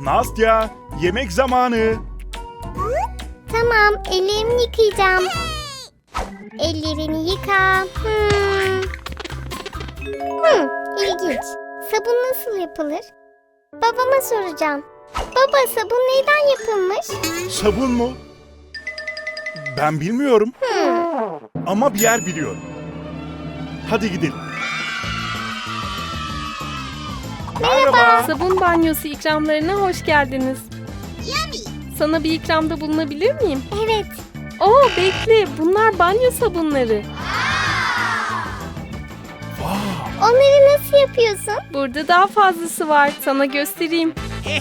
Nastya, yemek zamanı. Tamam, ellerimi yıkayacağım. Ellerini yıka. Hmm. Hmm, ilginç. Sabun nasıl yapılır? Babama soracağım. Baba, sabun neyden yapılmış? Sabun mu? Ben bilmiyorum. Ama bir yer biliyorum. Hadi gidelim. Merhaba. Sabun banyosu ikramlarına hoş geldiniz. Sana bir ikramda bulunabilir miyim? Evet, Oo bekle, bunlar banyo sabunları. onları nasıl yapıyorsun? Burada daha fazlası var, sana göstereyim.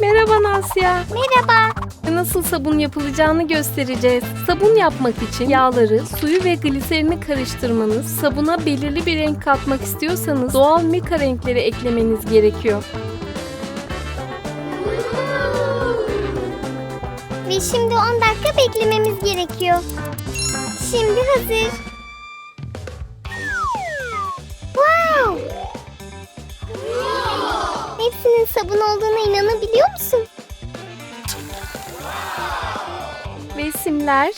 Merhaba Nasya. Merhaba. Nasıl sabun yapılacağını göstereceğiz. Sabun yapmak için yağları, suyu ve gliserini karıştırmanız, sabuna belirli bir renk katmak istiyorsanız doğal mika renkleri eklemeniz gerekiyor. Ve şimdi 10 dakika beklememiz gerekiyor. Şimdi hazır. Wow! Hepsinin sabun olduğuna inanabiliyor musun? Ve simler.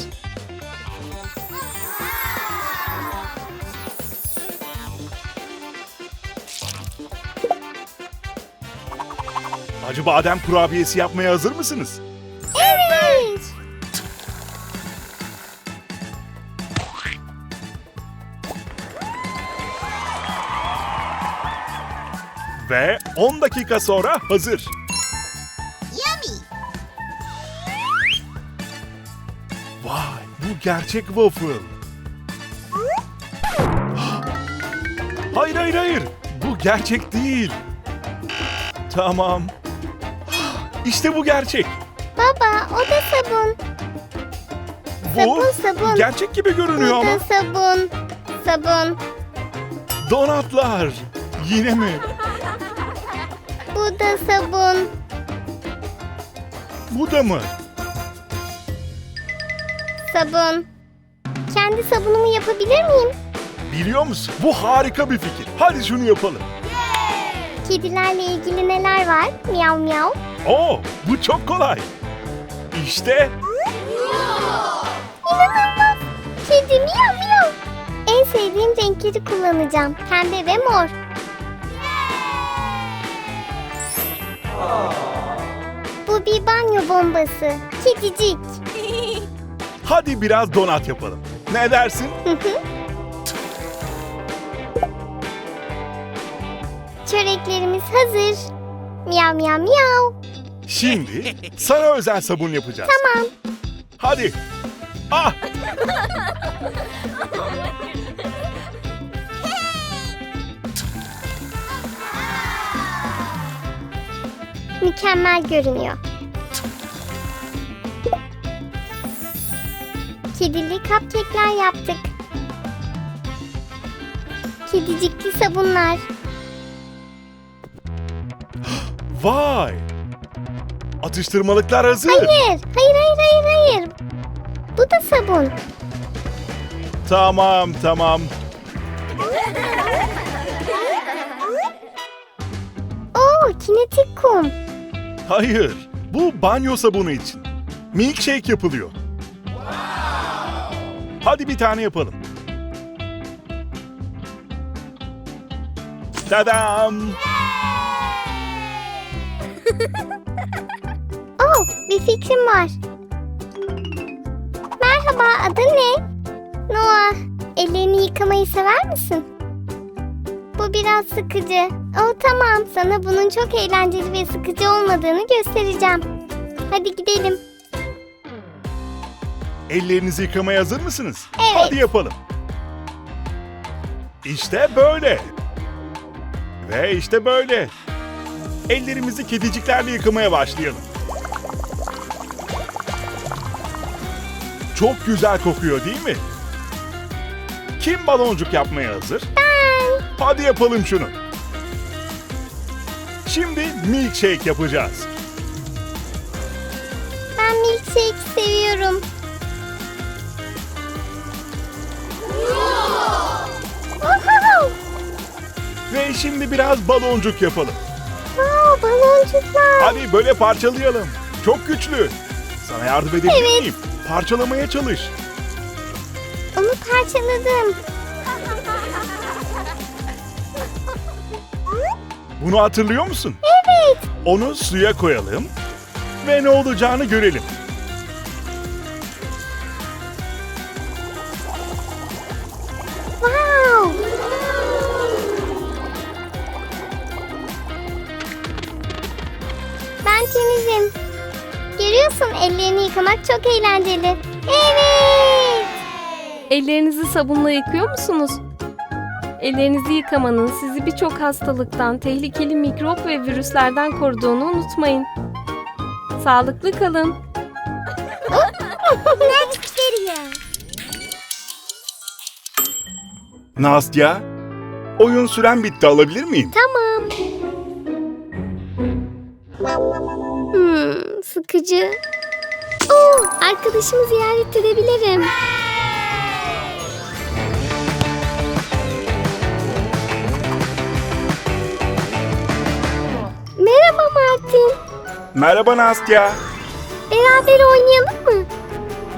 Acı badem kurabiyesi yapmaya hazır mısınız? Evet. Ve 10 dakika sonra hazır. Bu gerçek waffle. Hayır, hayır, hayır. Bu gerçek değil. Tamam. İşte bu gerçek. Baba, o da sabun. Bu Sabun, sabun. gerçek gibi Bu görünüyor ama. da sabun. Sabun. Donatlar. Yine mi? Bu da sabun. Bu da mı? Sabun. Kendi sabunumu yapabilir miyim? Biliyor musun? Bu harika bir fikir. Hadi şunu yapalım. Kedilerle ilgili neler var? Miyav miyav. Oo, bu çok kolay. İşte İnanılmaz. Kedi miyav miyav. En sevdiğim renkleri kullanacağım. Pembe ve mor. Bu bir banyo bombası. Kedicik. Hadi biraz donat yapalım. Ne dersin? Çöreklerimiz hazır. Miyav miyav miyav. Şimdi sana özel sabun yapacağız. Tamam. Hadi. Ah! Mükemmel görünüyor. Kedili cupcake'ler yaptık. Kedicikli sabunlar. Vay! Atıştırmalıklar hazır. Hayır, hayır, hayır, hayır, hayır. Bu da sabun. Tamam, tamam. Oo, kinetik kum. Hayır, bu banyo sabunu için. Milkshake yapılıyor. Hadi bir tane yapalım. Tadam! Oo, bir fikrim var. Merhaba, adın ne? Noah, ellerini yıkamayı sever misin? Bu biraz sıkıcı. Oh tamam, sana bunun çok eğlenceli ve sıkıcı olmadığını göstereceğim. Hadi gidelim. Ellerinizi yıkamaya hazır mısınız? Evet. Hadi yapalım. İşte böyle. Ve işte böyle. Ellerimizi kediciklerle yıkamaya başlayalım. Çok güzel kokuyor değil mi? Kim baloncuk yapmaya hazır? Ben. Hadi yapalım şunu. Şimdi milkshake yapacağız. Ben milkshake seviyorum. Ve şimdi biraz baloncuk yapalım. Wow, baloncuklar. Hadi böyle parçalayalım. Çok güçlü. Sana yardım edebilir miyim? Parçalamaya çalış. Onu parçaladım. Bunu hatırlıyor musun? Evet. Onu suya koyalım ve ne olacağını görelim. Çok eğlenceli. Evet. Ellerinizi sabunla yıkıyor musunuz? Ellerinizi yıkamanın sizi birçok hastalıktan, tehlikeli mikrop ve virüslerden koruduğunu unutmayın. Sağlıklı kalın. Next video. Nastya, oyun süren bitti alabilir miyim? Tamam. Hmm, sıkıcı. Arkadaşımı ziyaret edebilirim. Merhaba Martin. Merhaba Nastya. Beraber oynayalım mı?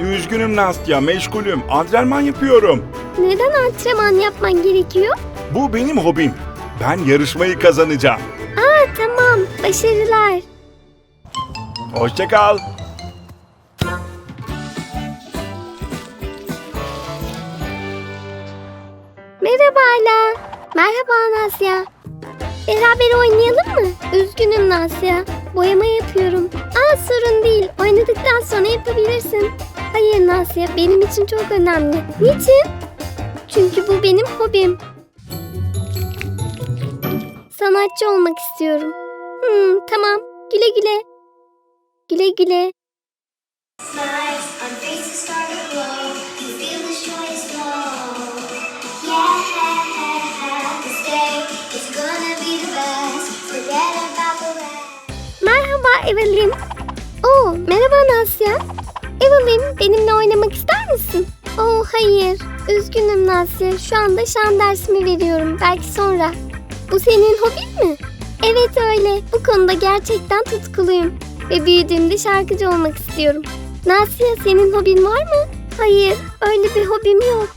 Üzgünüm Nastya, meşgulüm. Antrenman yapıyorum. Neden antrenman yapman gerekiyor? Bu benim hobim. Ben yarışmayı kazanacağım. Aa tamam, başarılar. Hoşça kal. Merhaba Ala. Merhaba Nasya. Beraber oynayalım mı? Üzgünüm Nasya. Boyama yapıyorum. Aa sorun değil. Oynadıktan sonra yapabilirsin. Hayır Nasya benim için çok önemli. Niçin? Çünkü bu benim hobim. Sanatçı olmak istiyorum. Hmm, tamam. Güle güle. Güle güle. Smiles on faces start Evelyn. Oo, merhaba Nasya. Evelyn, benimle oynamak ister misin? Oo, hayır. Üzgünüm Nasya. Şu anda şan dersimi veriyorum. Belki sonra. Bu senin hobin mi? Evet öyle. Bu konuda gerçekten tutkuluyum. Ve büyüdüğümde şarkıcı olmak istiyorum. Nasya, senin hobin var mı? Hayır, öyle bir hobim yok.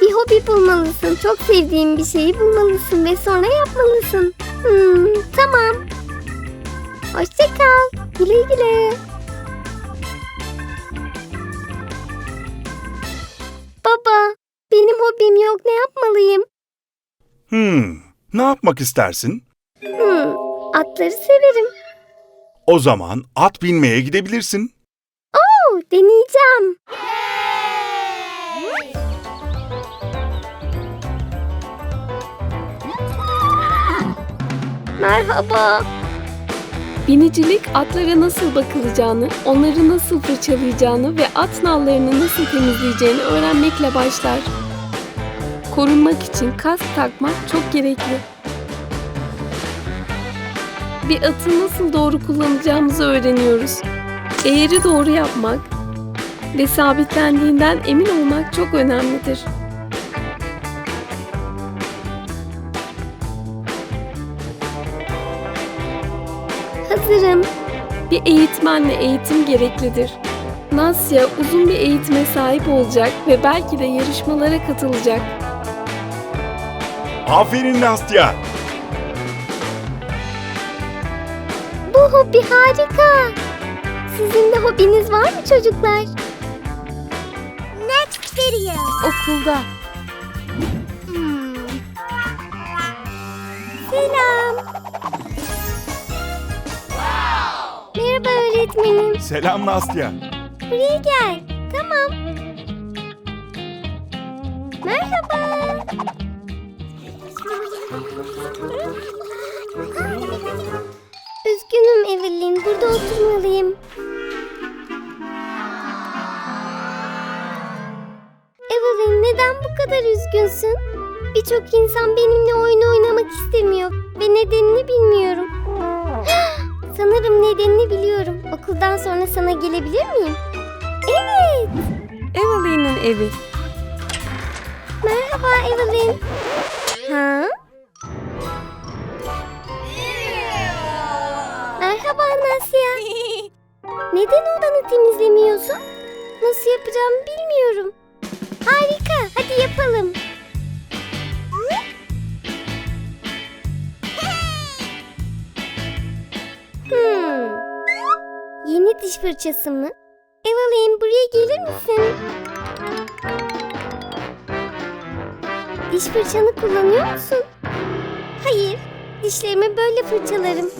Bir hobi bulmalısın. Çok sevdiğin bir şeyi bulmalısın ve sonra yapmalısın. Hmm, tamam. Hoşça kal. Güle güle. Baba, benim hobim yok. Ne yapmalıyım? Hmm, ne yapmak istersin? Hmm, atları severim. O zaman at binmeye gidebilirsin. Oo, deneyeceğim. Merhaba. Binicilik atlara nasıl bakılacağını, onları nasıl fırçalayacağını ve at nallarını nasıl temizleyeceğini öğrenmekle başlar. Korunmak için kask takmak çok gerekli. Bir atı nasıl doğru kullanacağımızı öğreniyoruz. Eğri doğru yapmak ve sabitlendiğinden emin olmak çok önemlidir. Hazırım. Bir eğitmenle eğitim gereklidir. Nasya uzun bir eğitime sahip olacak ve belki de yarışmalara katılacak. Aferin Nastya. Bu hobi harika. Sizin de hobiniz var mı çocuklar? Next video. Okulda öğretmenim. Selam Nastya. Buraya gel. Tamam. Merhaba. Üzgünüm Evelyn. Burada oturmalıyım. Evelyn neden bu kadar üzgünsün? Birçok insan benimle oyun oynamak istemiyor ve nedenini bilmiyorum. Sanırım nedenini biliyorum. Okuldan sonra sana gelebilir miyim? Evet. Evelyn'in evi. Merhaba Evelyn. Ha? Merhaba Nasya. Neden odanı temizlemiyorsun? Nasıl yapacağımı bilmiyorum. Harika, hadi yapalım. Diş fırçası mı? Evelyn buraya gelir misin? Diş fırçanı kullanıyor musun? Hayır, dişlerimi böyle fırçalarım.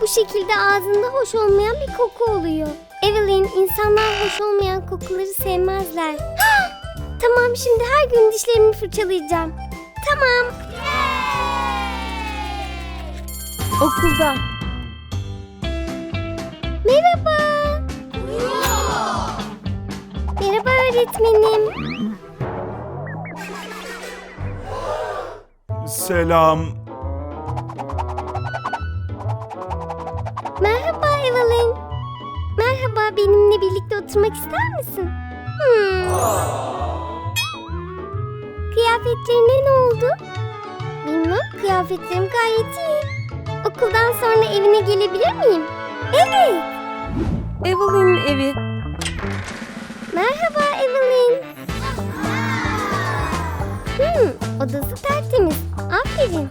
Bu şekilde ağzında hoş olmayan bir koku oluyor. Evelyn, insanlar hoş olmayan kokuları sevmezler. tamam, şimdi her gün dişlerimi fırçalayacağım. Tamam. Okulda. Merhaba. Merhaba öğretmenim. Selam. Merhaba Evelyn. Merhaba, benimle birlikte oturmak ister misin? Hmm. Kıyafetlerine ne oldu? Bilmem, kıyafetlerim gayet iyi. Okuldan sonra evine gelebilir miyim? Evet. Evelyn'in evi. Merhaba Evelyn. Hmm, odası tertemiz. Aferin.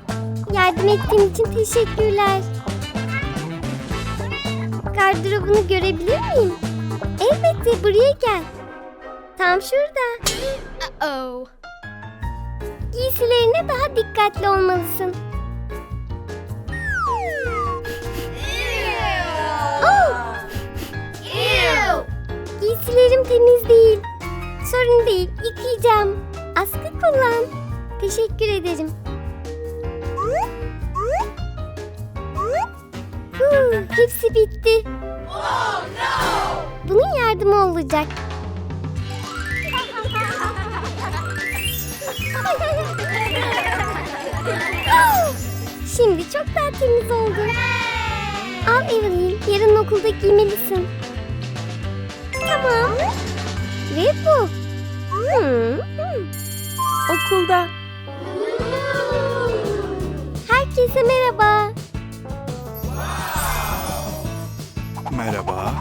Yardım ettiğin için teşekkürler. Gardırobunu görebilir miyim? Elbette buraya gel. Tam şurada. Oh. Giysilerine daha dikkatli olmalısın. Giysilerim temiz değil. Sorun değil, yıkayacağım. Askı kullan. Teşekkür ederim. Huu, hepsi bitti. Bunun yardımı olacak. Şimdi çok daha temiz oldu. Al Evelyn, yarın okulda giymelisin. Tamam. Ve bu. Hmm. Okulda. Herkese merhaba. Merhaba.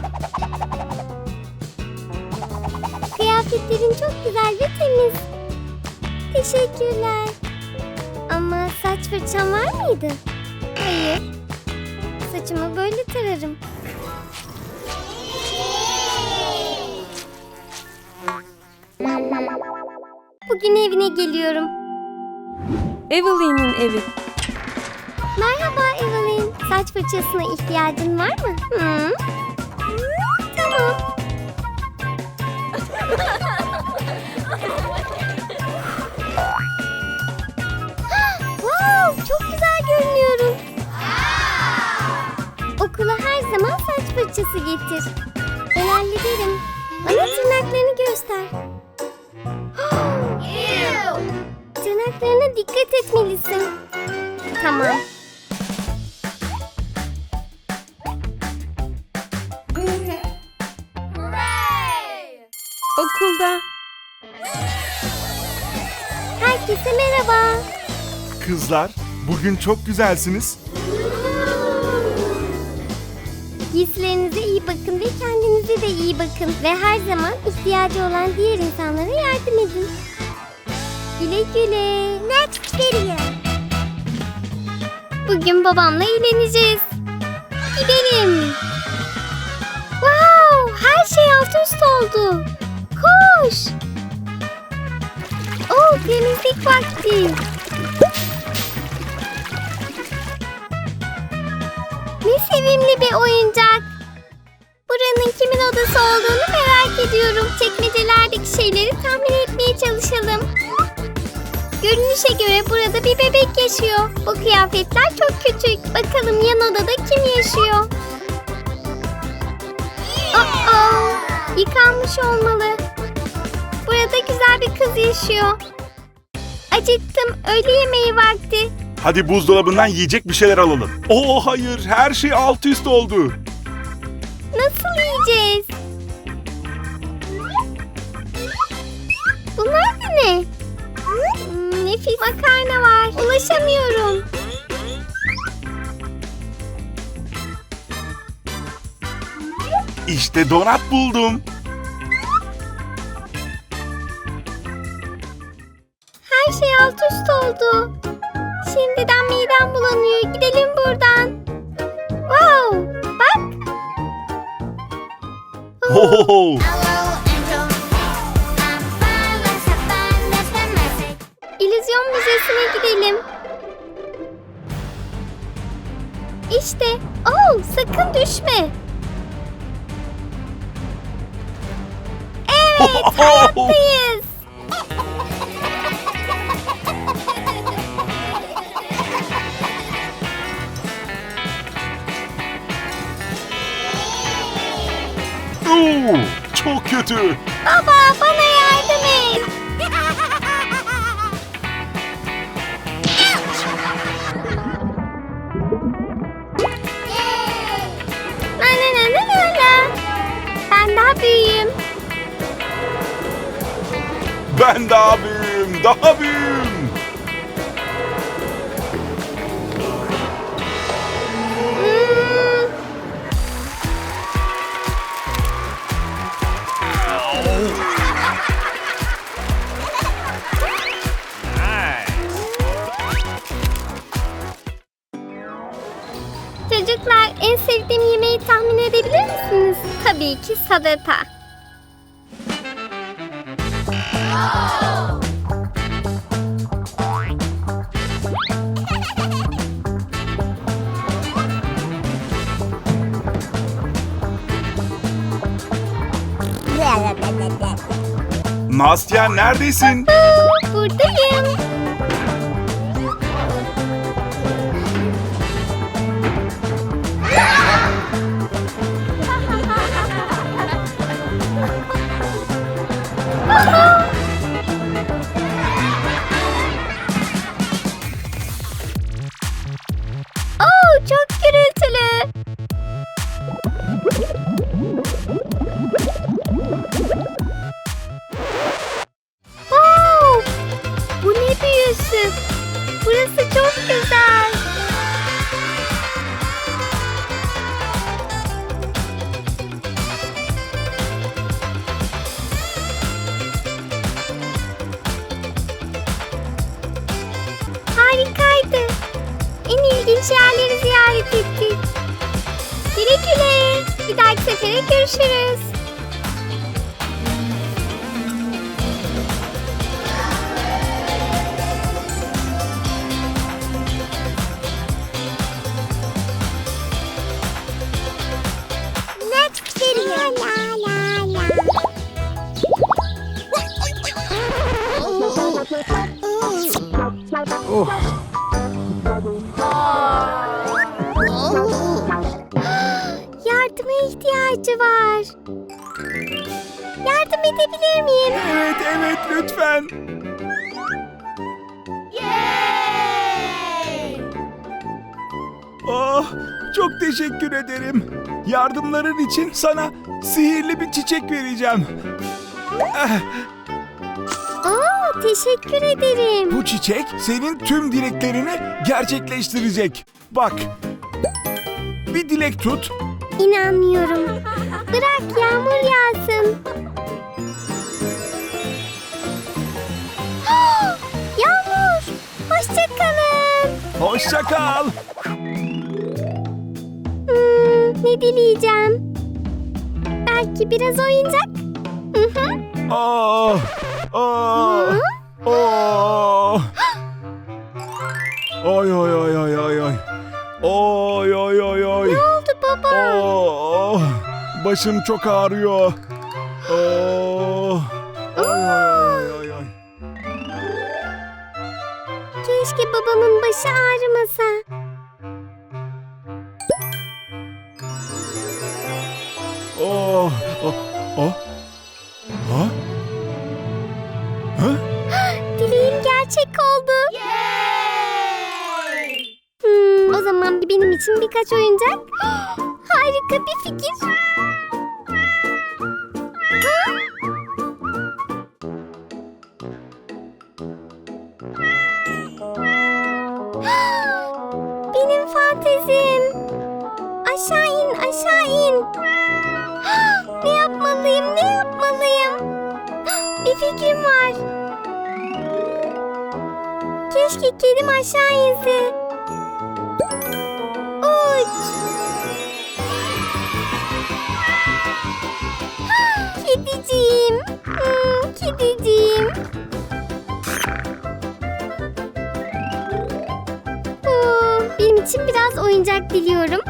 Kıyafetlerin çok güzel ve temiz. Teşekkürler. Ama saç fırçam var mıydı? Hayır. Saçımı böyle tararım. Bugün evine geliyorum. Evelyn'in evi. Merhaba Evelyn. Saç fırçasına ihtiyacın var mı? Hı? Tamam. wow, çok güzel görünüyorum. Okula her zaman saç fırçası getir. Ben hallederim. Bana tırnaklarını göster. Tırnaklarına dikkat etmelisin. Tamam. Okulda. Herkese merhaba. Kızlar, bugün çok güzelsiniz. Giysilerinize iyi bakın ve kendinize de iyi bakın. Ve her zaman ihtiyacı olan diğer insanlara yardım edin. Güle güle. Next video. Bugün babamla eğleneceğiz. Gidelim. Wow, her şey alt üst oldu. Koş. Oh, temizlik vakti. Ne sevimli bir oyuncak. Buranın kimin odası olduğunu merak ediyorum. Çekmecelerdeki şeyleri tahmin etmeye çalışalım. Görünüşe göre burada bir bebek yaşıyor. Bu kıyafetler çok küçük. Bakalım yan odada kim yaşıyor? Aa, yıkanmış olmalı. Burada güzel bir kız yaşıyor. Acıktım. Öğle yemeği vakti. Hadi buzdolabından yiyecek bir şeyler alalım. Oo hayır, her şey alt üst oldu. Nasıl yiyeceğiz? Bunlar da ne? Nefis makarna var. Ulaşamıyorum. İşte donat buldum. Her şey alt üst oldu. Şimdiden midem bulanıyor. Gidelim buradan. Wow! Bak. Ho Hello, Angel. İllüzyon Müzesi'ne gidelim. İşte. Oh, sakın düşme. Evet, hayattayız. Oo, çok kötü. Baba, bana Ben daha büyüğüm, daha büyüğüm. Çocuklar en sevdiğim yemeği tahmin edebilir misiniz? Tabii ki salata. Nastya neredesin? Buradayım. Görüşürüz. Next video. İhtiyacı var. Yardım edebilir miyim? Evet, evet lütfen. Oh, çok teşekkür ederim. Yardımların için sana sihirli bir çiçek vereceğim. Aa, teşekkür ederim. Bu çiçek senin tüm dileklerini gerçekleştirecek. Bak. Bir dilek tut. İnanmıyorum. Bırak yağmur yağsın. yağmur. Hoşça kalın. Hoşça kal. Hmm, ne dileyeceğim? Belki biraz oyuncak. Hı hı. Oh, oh, oh. Oy başım çok ağrıyor. Oh. Oy oy oy oy. Keşke babamın başı ağrımasa. Oh, oh, oh. Ha? Ha? Dileğim gerçek oldu. Hmm, o zaman benim için birkaç oyuncak. Harika bir fikir. Benim fantezim. Aşağı in, aşağı in. Ne yapmalıyım, ne yapmalıyım? Bir fikrim var. Keşke kedim aşağı inse. Uç. Kediciğim. Hmm, kediciğim. Oo, benim için biraz oyuncak diliyorum.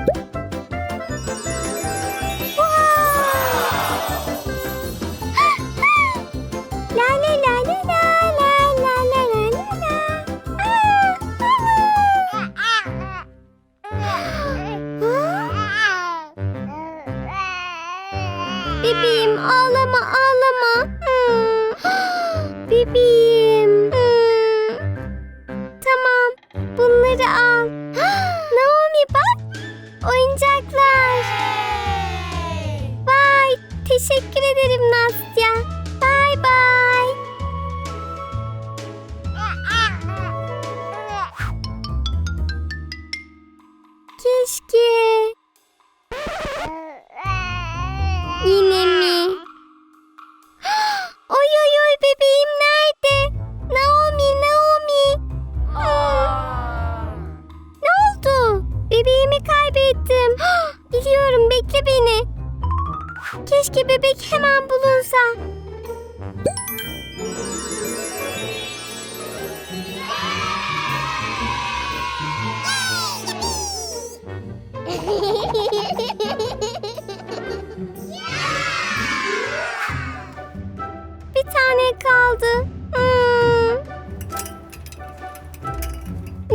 Keşke.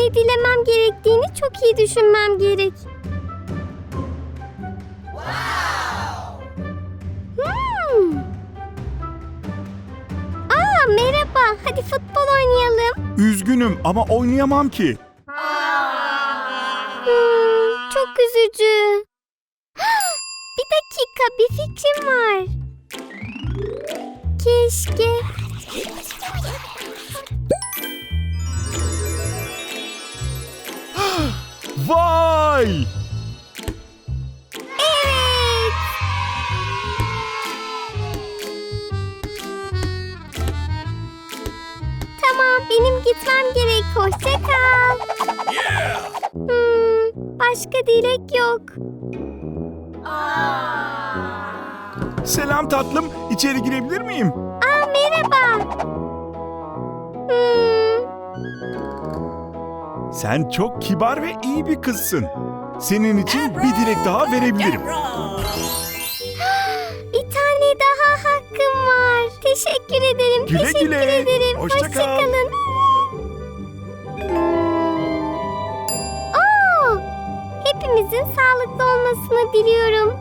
Ne dilemem gerektiğini çok iyi düşünmem gerek. Hmm. Aa merhaba. Hadi futbol oynayalım. Üzgünüm ama oynayamam ki. Hmm, çok üzücü. Bir dakika, bir fikrim var. Keşke. Vay! Evet. Tamam, benim gitmem gerek. Hoşça kal. Hmm, başka dilek yok. Selam tatlım, içeri girebilir miyim? Aa, merhaba. Hmm, Sen çok kibar ve iyi bir kızsın. Senin için bir dilek daha verebilirim. bir tane daha hakkım var. Teşekkür ederim. Güle teşekkür güle. ederim. Hoşça kal. kalın. Oo, hepimizin sağlıklı olmasını diliyorum.